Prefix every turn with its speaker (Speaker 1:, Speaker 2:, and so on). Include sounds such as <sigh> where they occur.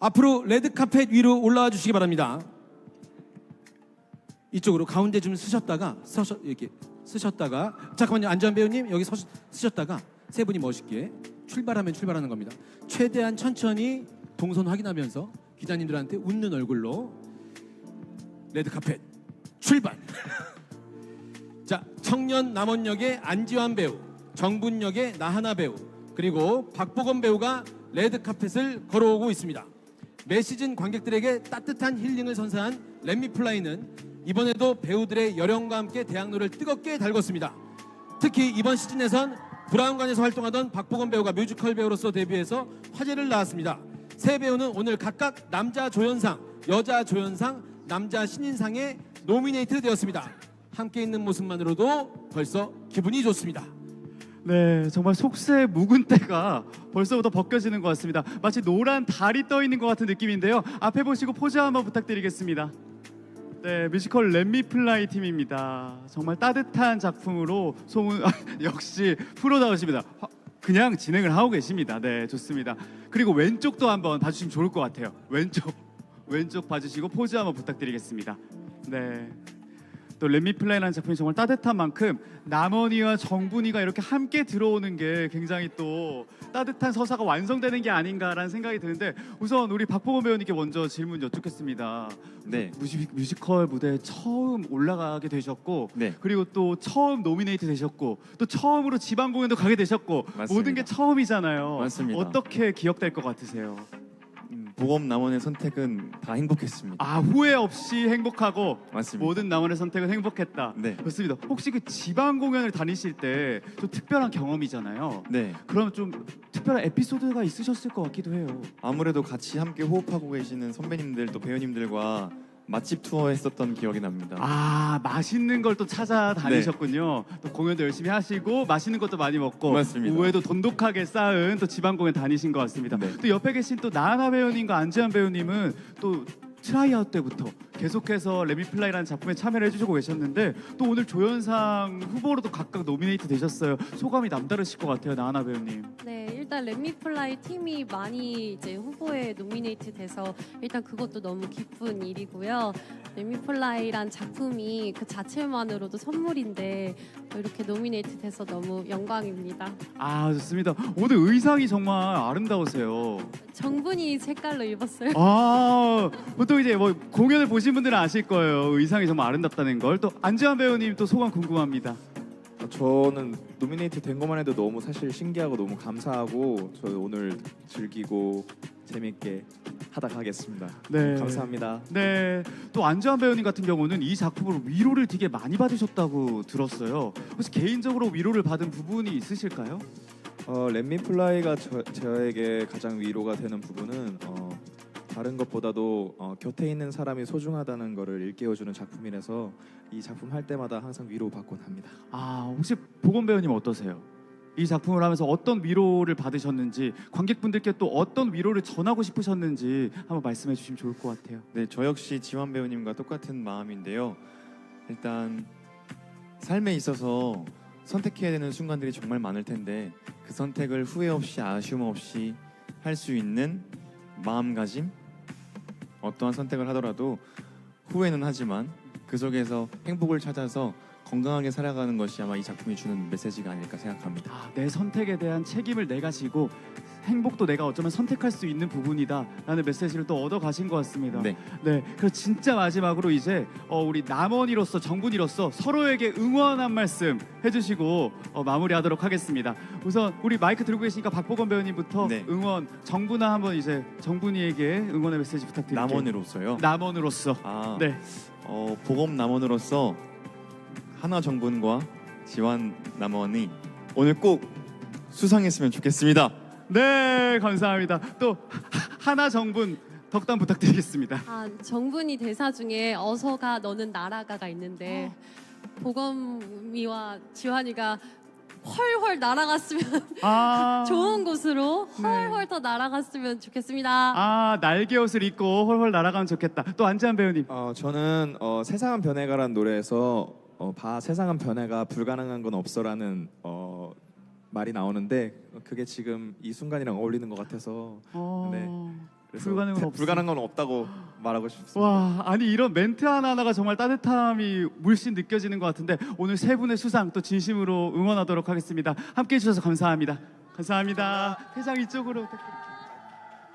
Speaker 1: 앞으로 레드 카펫 위로 올라와 주시기 바랍니다. 이쪽으로 가운데 좀 쓰셨다가 서셔 이렇게 쓰셨다가 잠깐만요 안전 배우님 여기 서 쓰셨다가 세 분이 멋있게 출발하면 출발하는 겁니다. 최대한 천천히 동선 확인하면서 기자님들한테 웃는 얼굴로 레드 카펫 출발. <laughs> 자 청년 남원역의 안지환 배우, 정분역의 나하나 배우 그리고 박보검 배우가 레드 카펫을 걸어오고 있습니다. 매 시즌 관객들에게 따뜻한 힐링을 선사한 렛미플라이는 이번에도 배우들의 열연과 함께 대학로를 뜨겁게 달궜습니다. 특히 이번 시즌에선 브라운관에서 활동하던 박보검 배우가 뮤지컬 배우로서 데뷔해서 화제를 낳았습니다. 세 배우는 오늘 각각 남자 조연상, 여자 조연상, 남자 신인상에 노미네이트 되었습니다. 함께 있는 모습만으로도 벌써 기분이 좋습니다.
Speaker 2: 네, 정말 속세 묵은 때가 벌써부터 벗겨지는 것 같습니다. 마치 노란 달이 떠 있는 것 같은 느낌인데요. 앞에 보시고 포즈 한번 부탁드리겠습니다. 네, 뮤지컬 렛미 플라이 팀입니다. 정말 따뜻한 작품으로 소문 <laughs> 역시 프로다우십니다. 화- 그냥 진행을 하고 계십니다. 네, 좋습니다. 그리고 왼쪽도 한번 봐주시면 좋을 것 같아요. 왼쪽, <laughs> 왼쪽 봐주시고 포즈 한번 부탁드리겠습니다. 네. 또 렛미플라이라는 작품이 정말 따뜻한 만큼 남원이와 정분이가 이렇게 함께 들어오는 게 굉장히 또 따뜻한 서사가 완성되는 게 아닌가라는 생각이 드는데 우선 우리 박보검 배우님께 먼저 질문 여쭙겠습니다.
Speaker 3: 네.
Speaker 2: 뮤지, 뮤지컬 무대에 처음 올라가게 되셨고
Speaker 3: 네.
Speaker 2: 그리고 또 처음 노미네이트 되셨고 또 처음으로 지방 공연도 가게 되셨고
Speaker 3: 맞습니다.
Speaker 2: 모든 게 처음이잖아요.
Speaker 3: 맞습니다.
Speaker 2: 어떻게 기억될 것 같으세요?
Speaker 3: 음, 보검 남원의 선택은 다 행복했습니다.
Speaker 2: 아 후회 없이 행복하고
Speaker 3: 맞습니다.
Speaker 2: 모든 남원의 선택은 행복했다.
Speaker 3: 네.
Speaker 2: 좋습니다. 혹시 그 지방 공연을 다니실 때 좀 특별한 경험이잖아요.
Speaker 3: 네.
Speaker 2: 그럼 좀 특별한 에피소드가 있으셨을 것 같기도 해요.
Speaker 3: 아무래도 같이 함께 호흡하고 계시는 선배님들 또 배우님들과 맛집 투어 했었던 기억이 납니다.
Speaker 2: 아 맛있는 걸 또 찾아다니셨군요. 또 공연도 열심히 하시고 맛있는 것도 많이 먹고
Speaker 3: 맞습니다.
Speaker 2: 우회도 돈독하게 쌓은 또 지방 공연 다니신 것 같습니다.
Speaker 3: 네.
Speaker 2: 또 옆에 계신 또 나하나 배우님과 안지한 배우님은 또 트라이아웃 때부터 계속해서 레미플라이라는 작품에 참여를 해주시고 계셨는데 또 오늘 조연상 후보로도 각각 노미네이트 되셨어요. 소감이 남다르실 것 같아요, 나하나 배우님.
Speaker 4: 네, 일단 렛미플라이 팀이 많이 이제 후보에 노미네이트 돼서 일단 그것도 너무 기쁜 일이고요. 렛미플라이란 작품이 그 자체만으로도 선물인데 이렇게 노미네이트 돼서 너무 영광입니다.
Speaker 2: 아 좋습니다. 오늘 의상이 정말 아름다우세요.
Speaker 4: 정분이 색깔로 입었어요.
Speaker 2: 아 보통 이제 뭐 공연을 보신 분들은 아실 거예요. 의상이 정말 아름답다는 걸. 또 안지환 배우님 또 소감 궁금합니다.
Speaker 5: 어, 저는 노미네이트 된 것만 해도 너무 사실 신기하고 너무 감사하고 저 오늘 즐기고 재밌게 하다 가겠습니다.
Speaker 2: 네.
Speaker 5: 감사합니다.
Speaker 2: 네, 또 안지환 배우님 같은 경우는 이 작품으로 위로를 되게 많이 받으셨다고 들었어요. 혹시 개인적으로 위로를 받은 부분이 있으실까요?
Speaker 5: 어, 렛미플라이가 저, 저에게 가장 위로가 되는 부분은 어, 다른 것보다도 어, 곁에 있는 사람이 소중하다는 것을 일깨워주는 작품이라서 이 작품 할 때마다 항상 위로받곤 합니다.
Speaker 2: 아 혹시 보건 배우님 어떠세요? 이 작품을 하면서 어떤 위로를 받으셨는지 관객분들께 또 어떤 위로를 전하고 싶으셨는지 한번 말씀해 주시면 좋을 것 같아요.
Speaker 3: 네, 저 역시 지환 배우님과 똑같은 마음인데요. 일단 삶에 있어서 선택해야 되는 순간들이 정말 많을 텐데 그 선택을 후회 없이 아쉬움 없이 할 수 있는 마음가짐 어떠한 선택을 하더라도 후회는 하지만 그 속에서 행복을 찾아서 건강하게 살아가는 것이 아마 이 작품이 주는 메시지가 아닐까 생각합니다.
Speaker 2: 아, 내 선택에 대한 책임을 내가 지고 행복도 내가 어쩌면 선택할 수 있는 부분이다라는 메시지를 또 얻어 가신 것 같습니다.
Speaker 3: 네.
Speaker 2: 네, 그래서 진짜 마지막으로 이제 어, 우리 남원이로서 정분이로서 서로에게 응원 한 말씀 해주시고 어, 마무리하도록 하겠습니다. 우선 우리 마이크 들고 계시니까 박보건 배우님부터
Speaker 3: 네.
Speaker 2: 응원 정분아 한번 이제 정분이에게 응원의 메시지 부탁드릴게요.
Speaker 3: 남원으로서요.
Speaker 2: 남원으로서
Speaker 3: 아,
Speaker 2: 네.
Speaker 3: 어, 보검 남원으로서 하나 정분과 지환 남원이 오늘 꼭 수상했으면 좋겠습니다.
Speaker 2: 네, 감사합니다. 또 하나 정분 덕담 부탁드리겠습니다.
Speaker 4: 아, 정분이 대사 중에 어서가 너는 날아가가 있는데 보검이와 지환이가 헐헐 날아갔으면 <laughs>
Speaker 2: 아,
Speaker 4: 좋은 곳으로
Speaker 2: 네.
Speaker 4: 헐헐 더 날아갔으면 좋겠습니다.
Speaker 2: 아 날개 옷을 입고 헐헐 날아가면 좋겠다. 또 안지한 배우님.
Speaker 5: 어, 저는 어, 세상은 변해가라는 노래에서 어, 봐 세상은 변해가 불가능한 건 없어라는 어, 말이 나오는데 그게 지금 이 순간이랑 어울리는 것 같아서
Speaker 2: 어...
Speaker 5: 네. 그래서
Speaker 2: 불가능은 없-
Speaker 3: 불가능한 건 없다고 말하고 싶습니다.
Speaker 2: 와, 아니 이런 멘트 하나하나가 정말 따뜻함이 물씬 느껴지는 것 같은데 오늘 세 분의 수상 또 진심으로 응원하도록 하겠습니다. 함께 해주셔서 감사합니다. 감사합니다. 회장 이쪽으로 부탁드립니다.